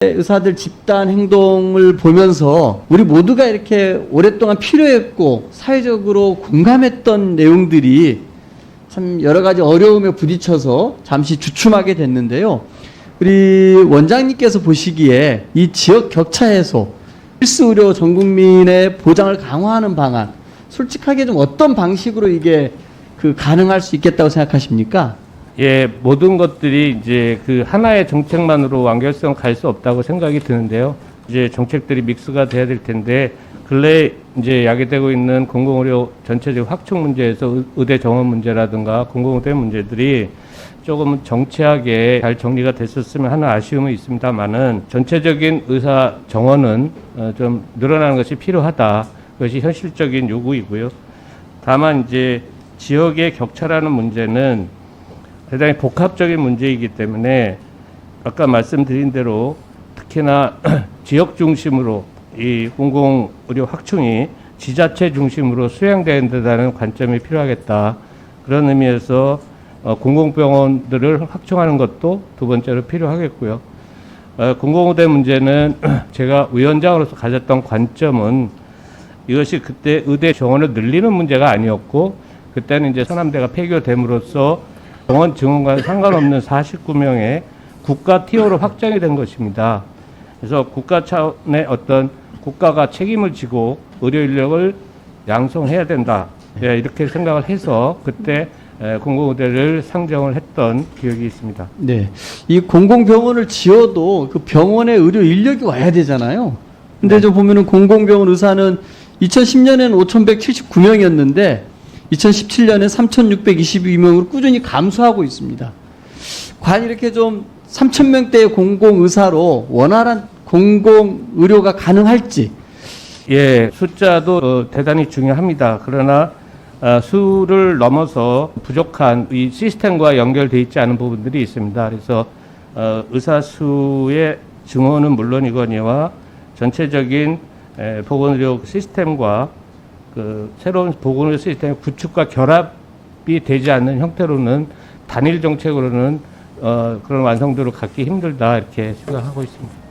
의사들 집단 행동을 보면서 우리 모두가 이렇게 오랫동안 필요했고 사회적으로 공감했던 내용들이 참 여러 가지 어려움에 부딪혀서 잠시 주춤하게 됐는데요. 우리 원장님께서 보시기에 이 지역 격차 해소, 필수 의료 전 국민의 보장을 강화하는 방안, 솔직하게 좀 어떤 방식으로 이게 그 가능할 수 있겠다고 생각하십니까? 예, 모든 것들이 이제 그 하나의 정책만으로 완결성 갈 수 없다고 생각이 드는데요. 이제 정책들이 믹스가 돼야 될 텐데 근래 이제 야기되고 있는 공공의료 전체적 확충 문제에서 의- 의대 정원 문제라든가 공공의대 문제들이 조금 정치하게 잘 정리가 됐었으면 하는 아쉬움은 있습니다만은 전체적인 의사 정원은 어, 좀 늘어나는 것이 필요하다. 그것이 현실적인 요구이고요. 다만 이제 지역의 격차라는 문제는 대단히 복합적인 문제이기 때문에 아까 말씀드린 대로 특히나 지역 중심으로 이 공공 의료 확충이 지자체 중심으로 수행돼야 된다는 관점이 필요하겠다. 그런 의미에서 어, 공공병원들을 확충하는 것도 두 번째로 필요하겠고요. 어, 공공의대 문제는 제가 위원장으로서 가졌던 관점은 이것이 그때 의대 정원을 늘리는 문제가 아니었고 그때는 이제 서남대가 폐교됨으로써 정원 증원과 상관없는 49명의 국가 티어로 확정이 된 것입니다. 그래서 국가 차원의 어떤 국가가 책임을 지고 의료 인력을 양성해야 된다. 예, 이렇게 생각을 해서 그때 에, 공공의대를 상정을 했던 기억이 있습니다. 네. 이 공공병원을 지어도 그 병원에 의료 인력이 와야 되잖아요. 근데 저 보면은 공공병원 의사는 2010년에는 5,179명이었는데 2017년에 3,622명으로 꾸준히 감소하고 있습니다. 과연 이렇게 좀 3,000명대의 공공의사로 원활한 공공의료가 가능할지 예, 숫자도 어, 대단히 중요합니다. 그러나 어, 수를 넘어서 부족한 이 시스템과 연결돼 있지 않은 부분들이 있습니다. 그래서 어, 의사 수의 증원은 물론이거니와 전체적인 에, 보건의료 시스템과 그 새로운 보건의료 시스템 구축과 결합이 되지 않는 형태로는 단일 정책으로는 어, 그런 완성도를 갖기 힘들다 이렇게 생각하고 있습니다.